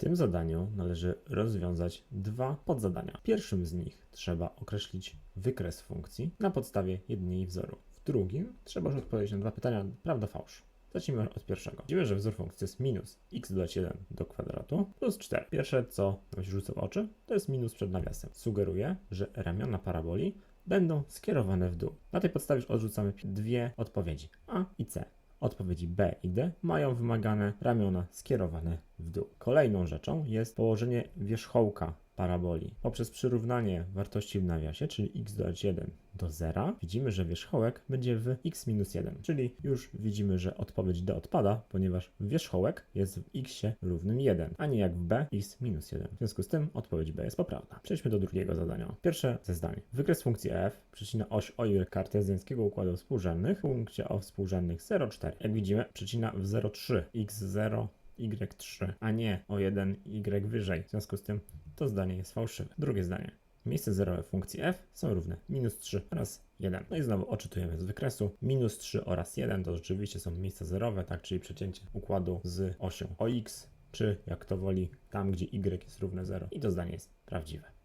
tym zadaniu należy rozwiązać dwa podzadania. W pierwszym z nich trzeba określić wykres funkcji na podstawie jedynie wzoru. W drugim trzeba już odpowiedzieć na dwa pytania prawda-fałsz. Zacznijmy od pierwszego. Widzimy, że wzór funkcji jest minus x dodać 1 do kwadratu plus 4. Pierwsze, co nam się rzuca w oczy, to jest minus przed nawiasem. Sugeruje, że ramiona paraboli będą skierowane w dół. Na tej podstawie już odrzucamy dwie odpowiedzi A i C. Odpowiedzi B i D mają wymagane ramiona skierowane w dół. Kolejną rzeczą jest położenie wierzchołka paraboli. Poprzez przyrównanie wartości w nawiasie, czyli x dodać 1 do 0, widzimy, że wierzchołek będzie w x minus 1, czyli już widzimy, że odpowiedź D odpada, ponieważ wierzchołek jest w x równym 1, a nie jak w b x minus 1. W związku z tym odpowiedź B jest poprawna. Przejdźmy do drugiego zadania. Pierwsze ze zdań. Wykres funkcji f przecina oś OY kartezjańskiego układu współrzędnych w punkcie o współrzędnych 0,4. Jak widzimy, przecina w 0,3 x0 y3, a nie o 1 y wyżej. W związku z tym to zdanie jest fałszywe. Drugie zdanie. Miejsce zerowe funkcji f są równe minus 3 oraz 1. No i znowu odczytujemy z wykresu. Minus 3 oraz 1 to rzeczywiście są miejsca zerowe, tak, czyli przecięcie układu z osią ox, czy jak to woli, tam gdzie y jest równe 0. I to zdanie jest prawdziwe.